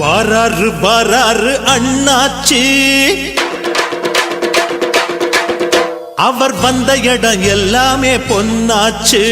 பாராரு பாராரு அண்ணாச்சி. அவர் வந்த இடம் எல்லாமே பொன்னாச்சு.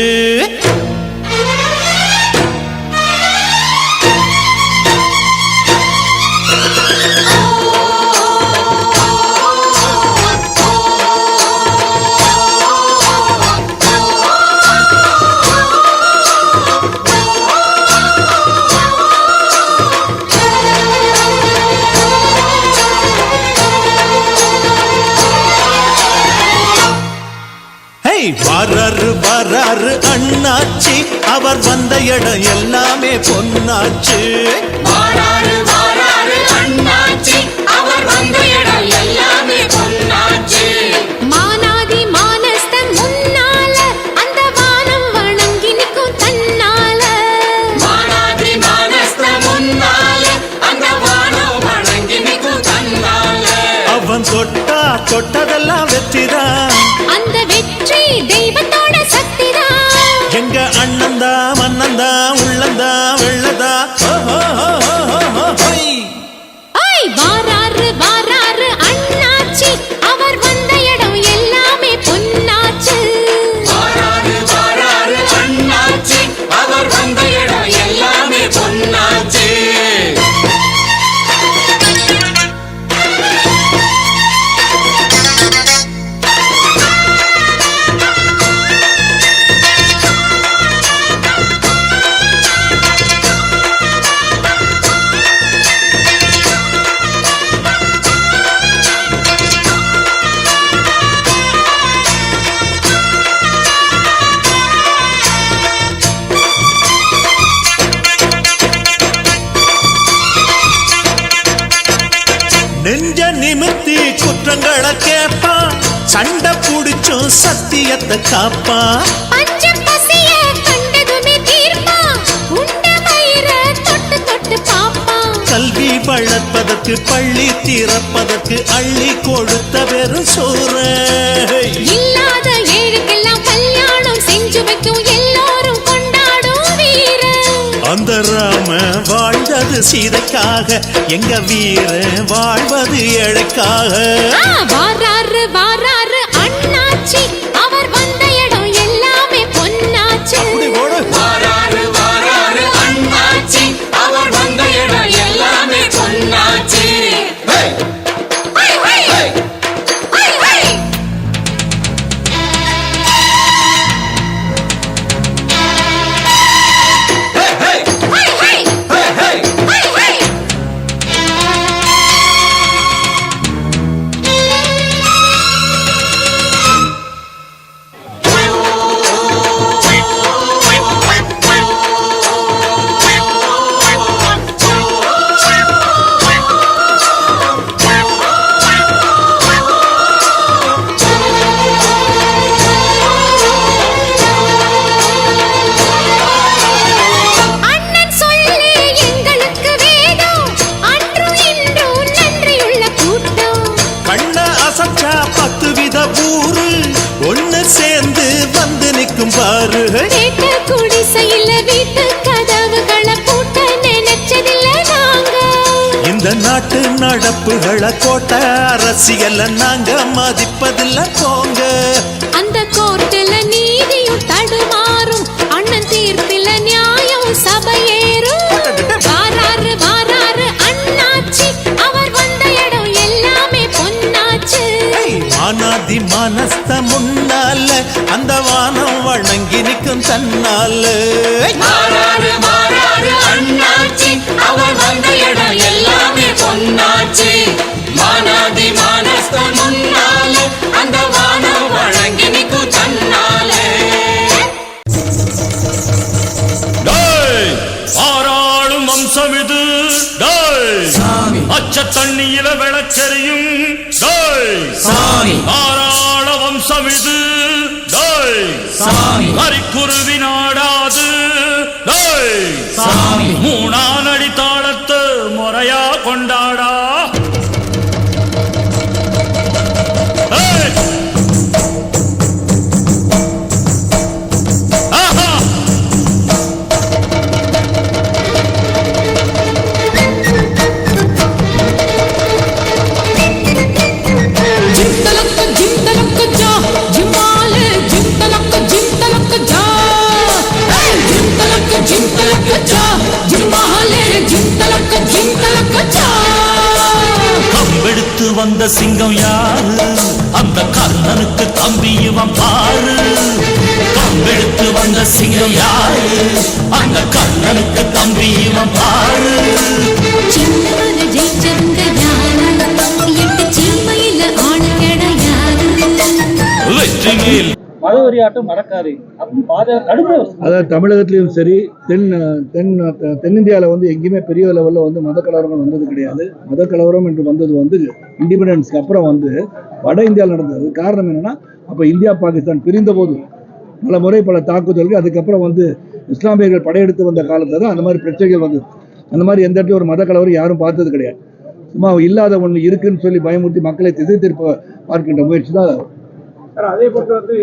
வராரு வராரு அண்ணாச்சி. அவர் வந்த இடம் எல்லாமே பொன்னாச்சு. தொட்டு பாப்பான் கல்வி வளர்ப்பதற்கு பள்ளி திறப்பதற்கு அள்ளி கொடுத்த வெறும் சோற. இல்லாத ஏழுக்கெல்லாம் கல்யாணம் செஞ்சு வைக்கும் எல்லாரும் கொண்டாடும் அந்த ராம வாழ்ந்தது சீதைக்காக எங்க வீர வாழ்வது ஏழைக்காக. வாராரு வாராரு நாட்டு நடப்புகளை கோட்டை அரசியல நாங்க மதிப்பதில்ல போங்க. அந்த கோர்ட்டுல நீதியும் தடுமாறும் அண்ணன் தீர்ப்பில நியாயம் சபையேறும். வாராரு வாராரு அண்ணாச்சி அவர் வந்த இடம் எல்லாமே பொன்னாச்சு. மானாதி மனஸ்த முன்னால அந்த வானம் வணங்கி நிற்கும் தன்னால. மாறாரு மாறாரு அண்ணாச்சி டேய். ஹரிக்குருவி நாடாது. டேய். மூணானடி தாளத்து முறையா கொண்டாடா சிங்கம் யாரு? அந்த கர்ணனுக்கு தம்பி இவன் பாரு. கம்பெடுத்து வந்த சிங்கம் யாரு? அந்த கர்ணனுக்கு தம்பி இவன் பாரு. வெற்றி மேல் மதவெறி நடக்காது. அதாவது தமிழகத்திலையும் சரி தென் தென் தென்னிந்தியாவில் வந்து எங்கேயுமே பெரிய லெவலில் வந்து மத கலவரங்கள் வந்தது கிடையாது. மத கலவரம் என்று வந்தது வந்து இண்டிபெண்டன்ஸ்க்கு அப்புறம் வந்து வட இந்தியாவில் நடந்தது. காரணம் என்னன்னா அப்போ இந்தியா பாகிஸ்தான் பிரிந்த போது பல முறை பல தாக்குதல்கள் அதுக்கப்புறம் வந்து இஸ்லாமியர்கள் படையெடுத்து வந்த காலத்தில் தான் அந்த மாதிரி பிரச்சனைகள் வந்தது. அந்த மாதிரி எந்த இடத்துல ஒரு மத கலவரம் யாரும் பார்த்தது கிடையாது. சும்மா இல்லாத ஒன்று இருக்குன்னு சொல்லி பயமுறுத்தி மக்களை திசை திருப்ப பார்க்கின்ற முயற்சி தான் அது. போன்று வந்து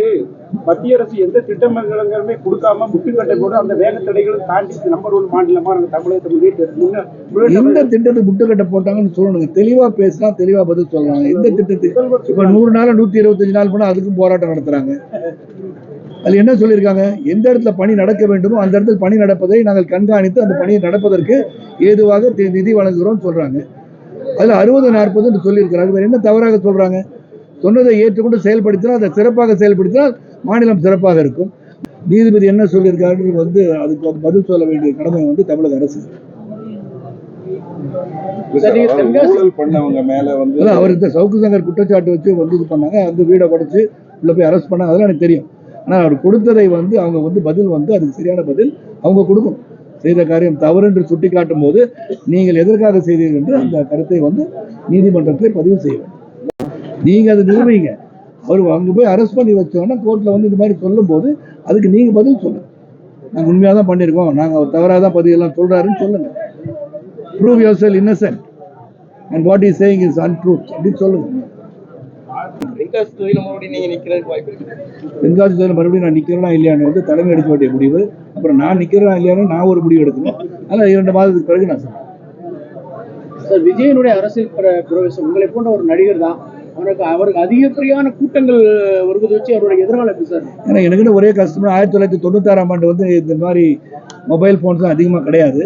மத்திய அரசு எந்த திட்டங்களுமே கொடுக்காம முட்டுக்கட்டை கூட அந்த வேக தடைகளும் தாண்டி நம்பர் ஒன் மாநிலமா நாங்கள் தமிழகத்தை முன்னேற்ற முன்ன முன்னேற்ற எந்த திட்டத்துக்கு முட்டுக்கட்டை போட்டாங்கன்னு சொல்லணுங்க. தெளிவா பேசினா தெளிவா பதில் சொல்லலாம். எந்த திட்டத்துக்கு இப்ப நூறு நாள் நூத்தி இருபத்தஞ்சு நாள் போனா அதுக்கும் போராட்டம் நடத்துறாங்க. அதுல என்ன சொல்லியிருக்காங்க? எந்த இடத்துல பணி நடக்க வேண்டுமோ அந்த இடத்துல பணி நடப்பதை நாங்கள் கண்காணித்து அந்த பணியை நடப்பதற்கு ஏதுவாக நிதி வழங்குகிறோம் சொல்றாங்க. அதுல அறுபது நாற்பதுன்னு சொல்லியிருக்கிறாங்க. வேற என்ன தவறாக சொல்றாங்க? சொன்னதை ஏற்றுக்கொண்டு செயல்படுத்தினால் அதை சிறப்பாக செயல்படுத்தினால் மாநிலம் சிறப்பாக இருக்கும். நீதிபதி என்ன சொல்லியிருக்காரு வந்து அதுக்கு வந்து பதில் சொல்ல வேண்டிய கடமை வந்து தமிழக அரசு. வந்து அவருக்கு சவுக்கு சங்கர் குற்றச்சாட்டு வச்சு வந்து இது பண்ணாங்க. அந்த வீடை உடைச்சு உள்ள போய் அரெஸ்ட் பண்ணாங்க. அதெல்லாம் எனக்கு தெரியும். ஆனால் அவர் கொடுத்ததை வந்து அவங்க வந்து பதில் வந்து அதுக்கு சரியான பதில் அவங்க கொடுக்கணும். செய்த காரியம் தவறு என்று சுட்டி காட்டும் போது நீங்கள் எதற்காக செய்தீர்கள் என்று அந்த கருத்தை வந்து நீதிமன்றத்தில் பதிவு செய்ய வேண்டும் நீங்க அதை நிரூபிங்க அவர் அங்க போய் அரெஸ்ட் பண்ணி வச்சோன்னா கோர்ட்ல வந்து இந்த மாதிரி சொல்லும்போது அதுக்கு நீங்க பதில் சொல்லுங்க. நாங்கள் உண்மையாக தான் பண்ணியிருக்கோம் நாங்கள் அவர் தவறாக தான் பதிவெல்லாம் சொல்றாருன்னு சொல்லுங்க. Prove yourself innocent and what is saying is untruth அப்படின்னு சொல்லுங்க. தென்காசி தொகுதியில் மறுபடியும் நீங்கள் நிற்கிறதுக்கு வாய்ப்பு இருக்கு. தென்காசி தொகுதியில் மறுபடியும் நான் நிற்கிறேனா இல்லையான்னு வந்து தலைமை எடுக்க வேண்டிய முடிவு. அப்புறம் நான் நிற்கிறேனா இல்லையான்னு நான் ஒரு முடிவு எடுக்கணும். அதனால் இரண்டு மாதத்துக்கு பிறகு நான் சொல்றேன். சார் விஜயனுடைய அரசியல் பிர- பிரவேசம். உங்களை போன்ற ஒரு நடிகர் தான் அவருக்கு அவருக்கு அதிகப்படியான கூட்டங்கள் வருவதை வச்சு அவருடைய எதிர்காலம் எப்படி சார்? ஏன்னா எனக்குன்னு ஒரே கஷ்டம்னா ஆயிரத்தி தொள்ளாயிரத்தி தொண்ணூத்தாறாம் ஆண்டு வந்து இந்த மாதிரி மொபைல் ஃபோன்ஸ்லாம் அதிகமாக கிடையாது.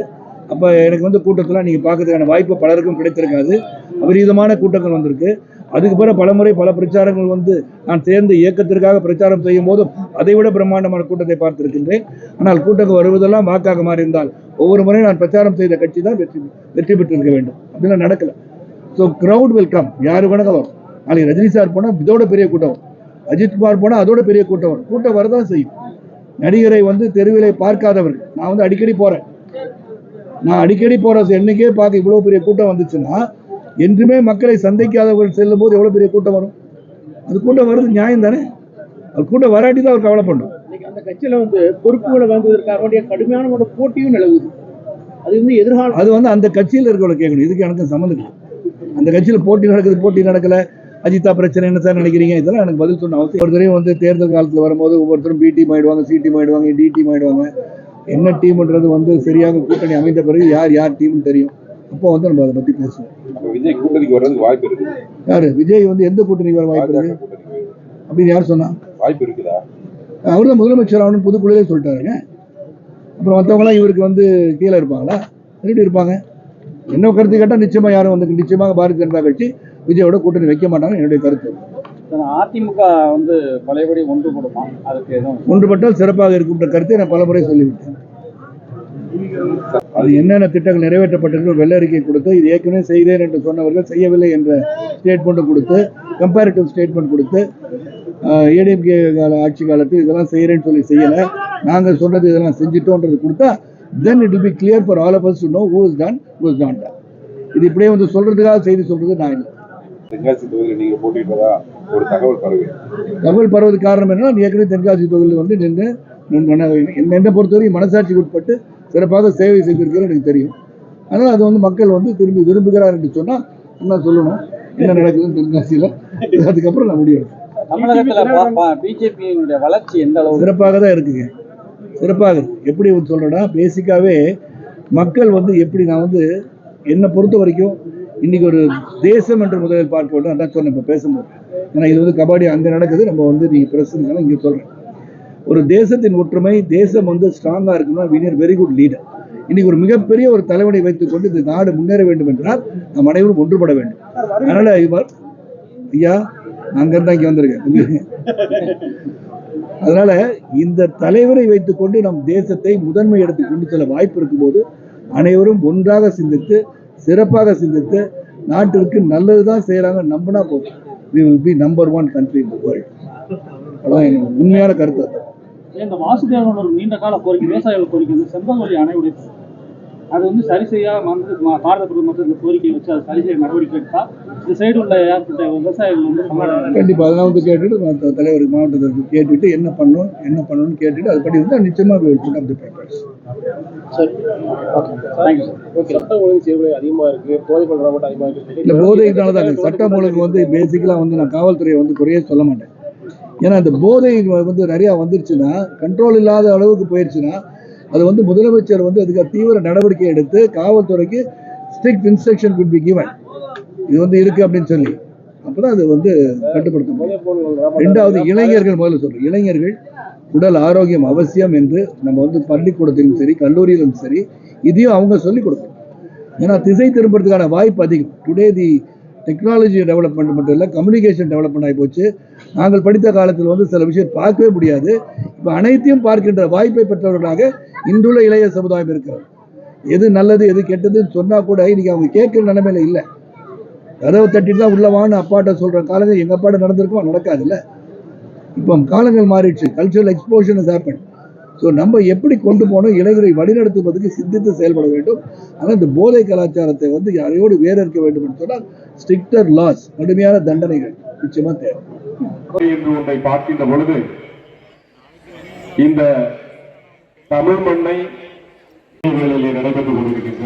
அப்போ எனக்கு வந்து கூட்டத்தெல்லாம் நீங்கள் பார்க்கறதுக்கான வாய்ப்பு பலருக்கும் கிடைத்திருக்காது. அபரீதமான கூட்டங்கள் வந்திருக்கு. அதுக்கு பிறகு பலமுறை பல பிரச்சாரங்கள் வந்து நான் சேர்ந்து இயக்கத்திற்காக பிரச்சாரம் செய்யும் போதும் அதை விட பிரம்மாண்டமான கூட்டத்தை பார்த்திருக்கின்றேன். ஆனால் கூட்டங்கள் வருவதெல்லாம் வாக்காக மாறியிருந்தால் ஒவ்வொரு முறையும் நான் பிரச்சாரம் செய்த கட்சி தான் வெற்றி வெற்றி பெற்றிருக்க வேண்டும். அப்படிலாம் நடக்கலை. ஸோ க்ரௌட் வெல்கம் யாரு வேணாலும் வரும். நாளைக்கு ரஜினி சார் போனால் இதோட பெரிய கூட்டம். அஜித்குமார் போனால் அதோட பெரிய கூட்டம். கூட்டம் வரதான் செய்யும். நடிகரை வந்து தெருவிலை பார்க்காதவர்கள் நான் வந்து அடிக்கடி போறேன். நான் அடிக்கடி போற என்னைக்கே பார்க்க இவ்வளவு பெரிய கூட்டம் வந்துச்சுன்னா என்றுமே மக்களை சந்திக்காதவர்கள் செல்லும் போது எவ்வளவு பெரிய கூட்டம் வரும்? அது கூட்டம் வருது நியாயம் தானே? அது கூட்டம் வராட்டி தான் அவர் கவலைப்படணும். இன்னைக்கு அந்த கட்சியில வந்து பொறுப்புகளை வாங்குவதற்காக கடுமையான ஒரு போட்டியும் நிலவுது. அது வந்து எதிர்காலம் அது வந்து அந்த கட்சியில் இருக்கிறவங்க கேட்கணும். இதுக்கு எனக்கு சம்மந்தம் அந்த கட்சியில் போட்டி நடக்குது போட்டி நடக்கல. அஜிதா பிரச்சனை என்ன சார் நினைக்கிறீங்க? இதெல்லாம் எனக்கு பதில் சொன்ன அவசியம். ஒருத்தரையும் வந்து தேர்தல் காலத்தில் வரும்போது ஒவ்வொருத்தரும் பி டீம் ஆயிடுவாங்க சி டீம் ஆயிடுவாங்க டி டீம் ஆயிடுவாங்க. என்ன டீம்ன்றது வந்து சரியாக கூட்டணி அமைந்த பிறகு யார் யார் டீம்னு தெரியும். அப்போ வந்து நம்ம அதை பற்றி பேசுவோம். விஜய் கூட்டணிக்கு வர்றதுக்கு வாய்ப்பு இருக்குது யாரு? விஜய் வந்து எந்த கூட்டணிக்கு வர வாய்ப்பு இருக்கு? அப்படின்னு யார் சொன்னா? வாய்ப்பு இருக்குதா? அவர் தான் முதலமைச்சர் ஆகணும் புதுக்குள்ளே சொல்லிட்டாருங்க. அப்புறம் மற்றவங்களாம் இவருக்கு வந்து கீழே இருப்பாங்களா? எப்படி இருப்பாங்க. என்ன கருத்து கேட்டால் நிச்சயமா யாரும் வந்து நிச்சயமாக பாரதிய ஜனதா கட்சி விஜயோட கூட்டணி வைக்க மாட்டாங்க என்னுடைய கருத்து. அதிமுக வந்து பழையபடி ஒன்றுபடுமா அதுக்கு எதுவும் ஒன்றுபட்டால் சிறப்பாக இருக்கும்ன்ற கருத்தை நான் பலமுறை சொல்லிவிட்டேன். அது என்னென்ன திட்டங்கள் நிறைவேற்றப்பட்டிருக்கு வெள்ள அறிக்கை கொடுத்து இது ஏற்கனவே செய்தேன் என்று சொன்னவர்கள் செய்யவில்லை என்ற ஸ்டேட்மெண்ட் கொடுத்து கம்பேரிட்டிவ் ஸ்டேட்மெண்ட் கொடுத்து ஏடிஎம்கே கால ஆட்சி காலத்தில் இதெல்லாம் செய்கிறேன்னு சொல்லி செய்யலை. நாங்கள் சொன்னது இதெல்லாம் செஞ்சிட்டோன்றது கொடுத்தா then it be clear for all of us to know who is done who is not done. இது இப்படியே வந்து சொல்றதுக்காக செய்தி சொல்றது நான் இல்லை. தென்காசி தொகுதியில் நீங்க போட்டியிட்டதா ஒரு தகவல் பரவி. தகவல் பரவது காரணம் என்னன்னா நீ ஏற்கனவே தென்காசி தொகுதியில் வந்து நின்று என்னை பொறுத்தவரைக்கும் மனசாட்சிக்கு உட்பட்டு சிறப்பாக சேவை செய்திருக்கிறது எனக்கு தெரியும். அதனால் அது வந்து மக்கள் வந்து திரும்பி விரும்புகிறார் என்று சொன்னால் என்ன சொல்லணும்? என்ன நடக்குதுன்னு தென்காசியில்? அதுக்கப்புறம் நான் முடிவு. தமிழகத்துல பிஜேபியினுடைய வளர்ச்சி எந்த அளவு சிறப்பாக தான் இருக்குங்க. சிறப்பாக இருக்கு. எப்படி சொல்கிறேன்னா பேசிக்காவே மக்கள் வந்து எப்படி நான் வந்து என்னை பொறுத்த வரைக்கும் இன்னைக்கு ஒரு தேசம் என்று முதலில் பார்க்க வேண்டும் அதான் சொன்னேன் இப்போ பேசும்போது. ஏன்னா இது வந்து கபடி அங்கே நடக்குது நம்ம வந்து நீங்கள் பிரச்சனை இங்கே சொல்கிறேன் ஒரு தேசத்தின் ஒற்றுமை தேசம் வந்து ஸ்ட்ராங்காக இருக்கணும்னா வினியர் வெரி குட் லீடர் இன்னைக்கு ஒரு மிகப்பெரிய ஒரு தலைவனை வைத்துக்கொண்டு இந்த நாடு முன்னேற வேண்டும் என்றால் நம் அனைவரும் ஒன்றுபட வேண்டும். அதனால இவர் ஐயா நான் அங்கிருந்து இங்கே வந்திருக்கேன் அதனால இந்த தலைவரை வைத்துக்கொண்டு நம் தேசத்தை முதன்மை எடுத்து கொண்டு செல்ல வாய்ப்பு இருக்கும்போது அனைவரும் ஒன்றாக சிந்தித்து சிறப்பாக சிந்தித்து நாட்டிற்கு நல்லதுதான் செய்யறாங்க நம்பினா போதும் we will be number one country in the அதான் என்னோட உண்மையான கருத்து அது. இந்த வாசுதேவனோட ஒரு நீண்ட கால கோரிக்கை விவசாயிகள் கோரிக்கை வந்து செம்பகவல்லி அணை அது வந்து சரி செய்ய வந்து பாரத பிரதமர் இந்த கோரிக்கையை வச்சு அதை சரி செய்ய நடவடிக்கை எடுத்தா இந்த சைடு உள்ள விவசாயிகள் வந்து சமாளிக்கிறாங்க கண்டிப்பா அதெல்லாம் வந்து கேட்டுட்டு தலைவர் மாவட்டத்திற்கு கேட்டுட்டு என்ன பண்ணணும் என்ன பண்ணணும்னு கேட்டுட்டு அதுபடி இருந்தால் நிச்சயமா we will put up the papers. சரி okay thank you sir okay சட்டம் ஒழுங்கு சீர்குலை அதிகமா இருக்கு போதை பண்றது மட்டும் அதிகமா இருக்கு. இல்ல போதைனால தான் சட்டம் ஒழுங்கு வந்து பேசிக்கலா வந்து நான் காவல்துறையை வந்து குறைய சொல்ல மாட்டேன். ஏன்னா இந்த போதை வந்து நிறைய வந்துருச்சுன்னா கண்ட்ரோல் இல்லாத அளவுக்கு போயிடுச்சுன்னா அது வந்து முதலமைச்சர் வந்து அதுக்கு தீவிர நடவடிக்கை எடுத்து காவல்துறைக்கு strict instruction could be given. இது வந்து இருக்கு அப்படின்னு சொல்லி. அப்பதான் அது வந்து கட்டுப்படுத்த முடியும் ரெண்டாவது இளைஞர்கள் முதல்ல சொல்கிறோம் இளைஞர்கள் உடல் ஆரோக்கியம் அவசியம் என்று நம்ம வந்து பள்ளிக்கூடத்திலும் சரி கல்லூரியிலும் சரி இதையும் அவங்க சொல்லிக் கொடுக்கணும் ஏன்னா திசை திரும்புறதுக்கான வாய்ப்பு அதிகம். டுடே தி டெக்னாலஜி டெவலப்மெண்ட் மட்டும் இல்லை கம்யூனிகேஷன் டெவலப்மெண்ட் ஆகி போச்சு. நாங்கள் படித்த காலத்தில் வந்து சில விஷயம் பார்க்கவே முடியாது. இப்போ அனைத்தையும் பார்க்கின்ற வாய்ப்பை பெற்றவர்களாக இன்றுள்ள இளைய சமுதாயம் இருக்கிறது. எது நல்லது எது கெட்டதுன்னு சொன்னா கூட இன்னைக்கு அவங்க கேட்குற நிலைமையில இல்லை. கதவை தட்டிட்டு தான் உள்ளவான்னு அப்பாட்ட சொல்ற காலங்கள் எங்கள் அப்பாட்ட நடந்திருக்குமா? நடக்காதுல்ல. இப்போ காலங்கள் மாறிடுச்சு. கல்ச்சரல் எக்ஸ்ப்ளோஷன் ஹேப்பன் ஸோ நம்ம எப்படி கொண்டு போனோம்? இளைஞரை வழிநடத்துவதற்கு சிந்தித்து செயல்பட வேண்டும். ஆனால் இந்த போதை கலாச்சாரத்தை வந்து யாரையோடு வேற இருக்க வேண்டும் என்று சொன்னால் ஸ்ட்ரிக்டர் லாஸ் கடுமையான தண்டனைகள் நிச்சயமா தேவை. என்று ஒன்றை பார்க்கின்ற பொழுது இந்த தமிழ் மண்ணை நடைபெற்றுக் கொண்டிருக்கின்ற